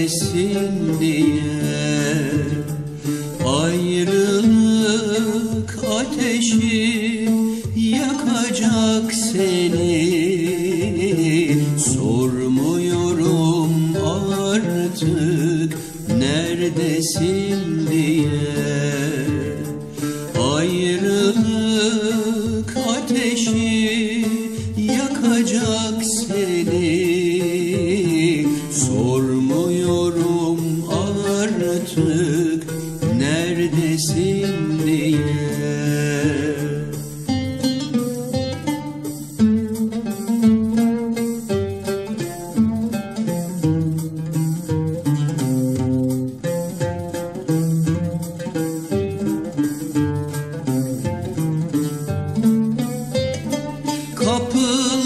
neredesin diye. Ayrılık ateşi yakacak seni. Sormuyorum artık neredesin diye. Ayrılık ateşi yakacak seni artık neredesin diye. Kapıldı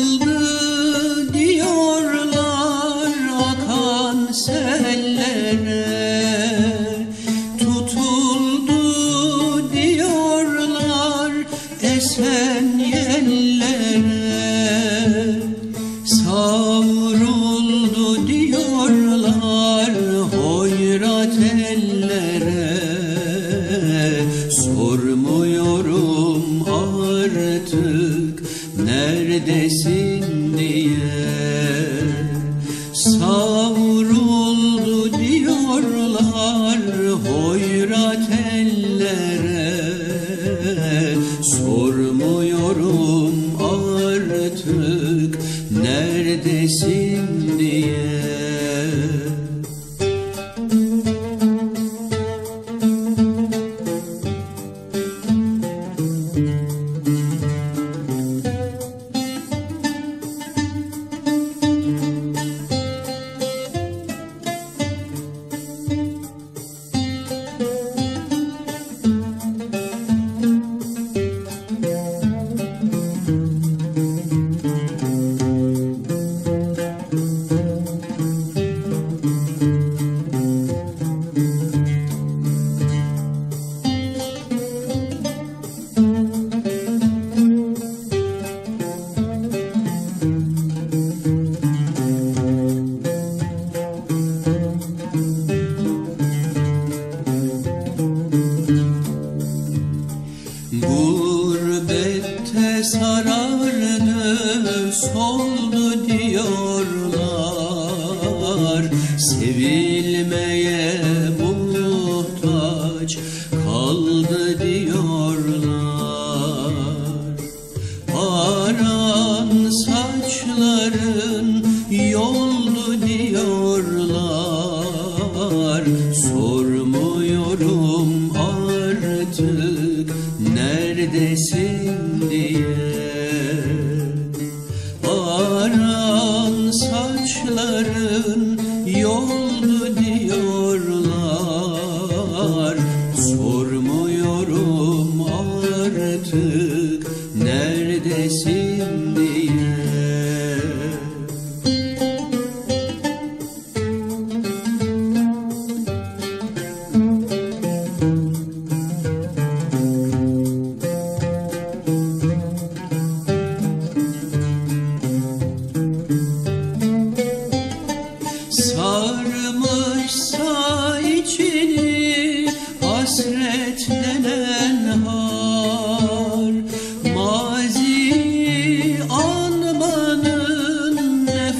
esen yellere Savruldu diyorlar hoyrat ellere. Sormuyorum artık neredesin Sormuyorum artık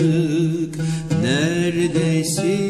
Artık neredesin